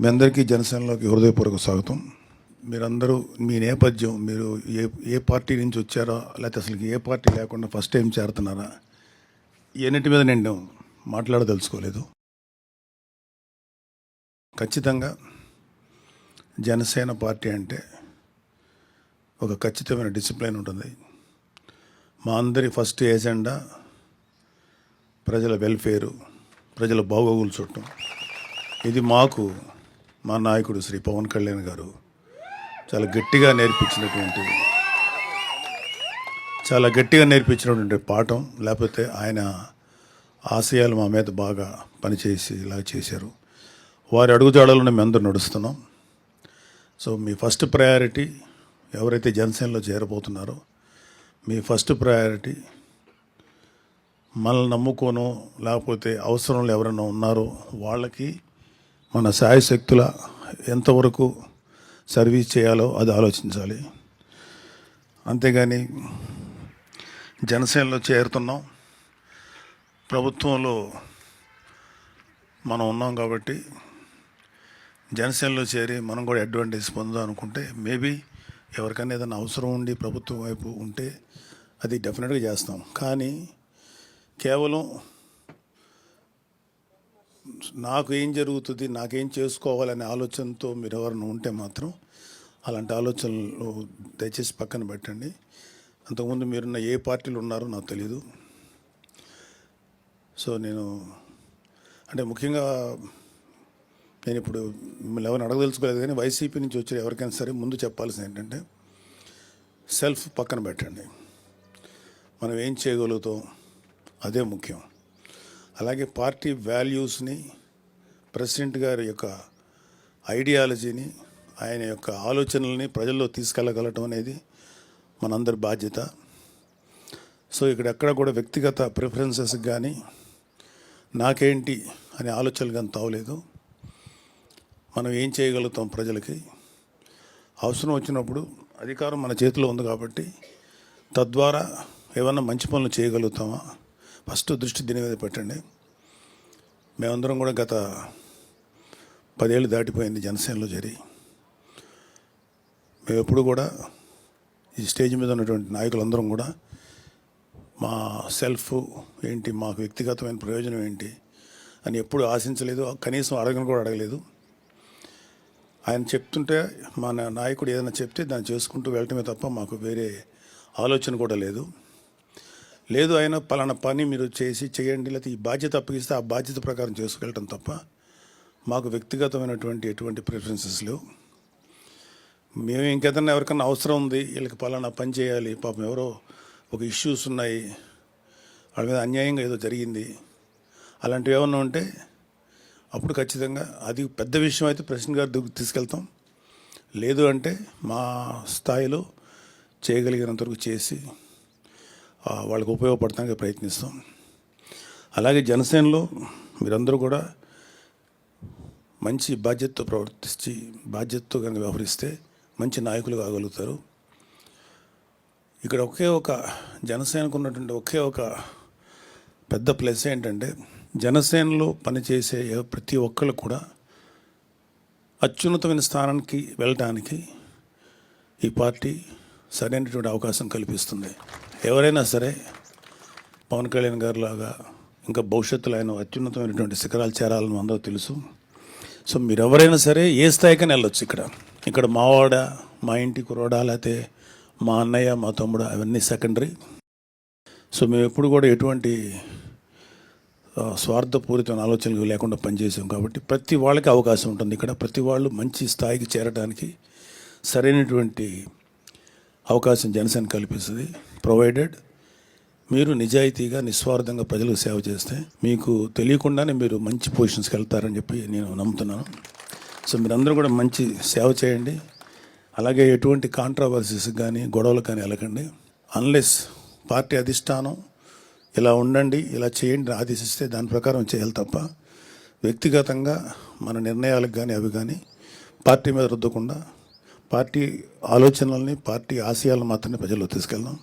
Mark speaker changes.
Speaker 1: మీ అందరికీ జనసేనలోకి హృదయపూర్వక స్వాగతం. మీరందరూ మీ నేపథ్యం మీరు ఏ ఏ పార్టీ నుంచి వచ్చారో లేకపోతే అసలు ఏ పార్టీ లేకుండా ఫస్ట్ టైం చేరుతున్నారా ఎన్నిటి మీద నేను మాట్లాడదలుచుకోలేదు. ఖచ్చితంగా జనసేన పార్టీ అంటే ఒక ఖచ్చితమైన డిసిప్లిన్ ఉంటుంది. మా అందరి ఫస్ట్ ఏజెండా ప్రజల వెల్ఫేరు ప్రజల బాగోగులు చూడటం. ఇది మాకు మా నాయకుడు శ్రీ పవన్ కళ్యాణ్ గారు చాలా గట్టిగా నేర్పించినటువంటి చాలా గట్టిగా నేర్పించినటువంటి పాఠం లేకపోతే ఆయన ఆశయాలు మా మీద బాగా పనిచేసి ఇలా చేశారు. వారి అడుగుజాడలను మేము అందరూ నడుస్తున్నాం. సో మీ ఫస్ట్ ప్రయారిటీ ఎవరైతే జనసేనలో చేరబోతున్నారో మీ ఫస్ట్ ప్రయారిటీ మనల్ని నమ్ముకోను లేకపోతే అవసరంలో ఎవరైనా ఉన్నారో వాళ్ళకి మన శాయశక్తుల ఎంతవరకు సర్వీస్ చేయాలో అది ఆలోచించాలి. అంతేగాని జనసేనలో చేరుతున్నాం. ప్రభుత్వంలో మనం ఉన్నాం కాబట్టి జనసేనలో చేరి మనం కూడా అడ్వాంటేజ్ పొందాం అనుకుంటే మేబీ ఎవరికైనా ఏదైనా అవసరం ఉండి ప్రభుత్వం వైపు ఉంటే అది డెఫినెట్గా చేస్తాం. కానీ కేవలం నాకు ఏం జరుగుతుంది నాకేం చేసుకోవాలనే ఆలోచనతో మీరు ఎవరైనా ఉంటే మాత్రం అలాంటి ఆలోచనలు దయచేసి పక్కన పెట్టండి. అంతకుముందు మీరున్న ఏ పార్టీలు ఉన్నారో నాకు తెలియదు సో నేను అంటే ముఖ్యంగా నేను ఇప్పుడు మిమ్మల్ని ఎవరిని అడగదలుచుకోలేదు కానీ వైసీపీ నుంచి వచ్చిన ఎవరికైనా సరే ముందు చెప్పాల్సింది ఏంటంటే సెల్ఫ్ పక్కన పెట్టండి. మనం ఏం చేయగలుగుతాం? అదే ముఖ్యం. అలాగే పార్టీ వాల్యూస్ని ప్రెసిడెంట్ గారి యొక్క ఐడియాలజీని ఆయన యొక్క ఆలోచనల్ని ప్రజల్లో తీసుకెళ్ళగలటం అనేది మనందరి బాధ్యత. సో ఇక్కడ ఎక్కడ కూడా వ్యక్తిగత ప్రిఫరెన్సెస్ కానీ నాకేంటి అనే ఆలోచనలు కానీ తావలేదు మనం ఏం చేయగలుగుతాం ప్రజలకి? అవసరం వచ్చినప్పుడు అధికారం మన చేతిలో ఉంది కాబట్టి తద్వారా ఏమన్నా మంచి పనులు చేయగలుగుతామా? ఫస్ట్ దృష్టి దీని మీద పెట్టండి. మేమందరం కూడా గత పదేళ్ళు దాటిపోయింది జనసేనలో చేరి. మేము ఎప్పుడు కూడా ఈ స్టేజ్ మీద ఉన్నటువంటి నాయకులందరం కూడా మా సెల్ఫ్ ఏంటి మాకు వ్యక్తిగతమైన ప్రయోజనం ఏంటి అని ఎప్పుడు ఆశించలేదు. కనీసం అడగను కూడా అడగలేదు. ఆయన చెప్తుంటే మా నాయకుడు ఏదైనా చెప్తే దాన్ని చేసుకుంటూ వెళ్ళటమే తప్ప మాకు వేరే ఆలోచన కూడా లేదు. లేదు ఆయన పలానా పని మీరు చేసి చేయండి లేకపోతే ఈ బాధ్యత అప్పగిస్తే ఆ బాధ్యత ప్రకారం చేసుకెళ్ళటం తప్ప మాకు వ్యక్తిగతమైనటువంటి ఎటువంటి ప్రిఫరెన్సెస్ లేవు. మేము ఇంకేదన్నా ఎవరికన్నా అవసరం ఉంది వీళ్ళకి పలానా పని చేయాలి పాపం ఎవరో ఒక ఇష్యూస్ ఉన్నాయి వాళ్ళ మీద అన్యాయంగా ఏదో జరిగింది అలాంటివి ఏమన్నా ఉంటే అప్పుడు ఖచ్చితంగా అది పెద్ద విషయం అయితే ప్రెసిడెంట్ గారు తీసుకెళ్తాం. లేదు అంటే మా స్థాయిలో చేయగలిగినంత వరకు చేసి వాళ్ళకు ఉపయోగపడటానికి ప్రయత్నిస్తాం. అలాగే జనసేనలో మీరందరూ కూడా మంచి బాధ్యతతో ప్రవర్తించి బాధ్యతతో కనుక వ్యవహరిస్తే మంచి నాయకులు కాగలుగుతారు ఇక్కడ ఒకే ఒక జనసేనకు ఉన్నటువంటి ఒకే ఒక పెద్ద ప్లస్ ఏంటంటే జనసేనలో పనిచేసే ప్రతి ఒక్కరు కూడా అత్యున్నతమైన స్థానానికి వెళ్ళటానికి ఈ పార్టీ సరైనటువంటి అవకాశం కల్పిస్తుంది. ఎవరైనా సరే పవన్ కళ్యాణ్ గారు లాగా ఇంకా భవిష్యత్తులో ఆయన అత్యున్నతమైనటువంటి శిఖరాలు చేరాలని అందరూ తెలుసు. సో మీరు ఎవరైనా సరే ఏ స్థాయికైనా వెళ్ళొచ్చు ఇక్కడ. ఇక్కడ మావాడ మా ఇంటి కురవాడా లేకపోతే మా అన్నయ్య మా తమ్ముడు అవన్నీ సెకండరీ. సో మేము ఎప్పుడు కూడా ఎటువంటి స్వార్థపూరితమైన ఆలోచనలు లేకుండా పనిచేసాం కాబట్టి ప్రతి వాళ్ళకి అవకాశం ఉంటుంది. ఇక్కడ ప్రతి వాళ్ళు మంచి స్థాయికి చేరడానికి సరైనటువంటి అవకాశం జనసేన కల్పిస్తుంది. ప్రొవైడెడ్ మీరు నిజాయితీగా నిస్వార్థంగా ప్రజలకు సేవ చేస్తే మీకు తెలియకుండానే మీరు మంచి పొజిషన్స్కి వెళ్తారని చెప్పి నేను నమ్ముతున్నాను. సో మీరందరూ కూడా మంచి సేవ చేయండి. అలాగే ఎటువంటి కాంట్రవర్సీస్ కానీ గొడవలు కానీ వెళ్ళకండి. అన్లెస్ పార్టీ అధిష్టానం ఇలా ఉండండి ఇలా చేయండి ఆదేశిస్తే దాని ప్రకారం చేయాలి తప్ప వ్యక్తిగతంగా మన నిర్ణయాలకు కానీ అవి కానీ పార్టీ మీద రుద్దకుండా పార్టీ ఆలోచనల్ని పార్టీ ఆశయాలను మాత్రమే ప్రజల్లో తీసుకెళ్దాం.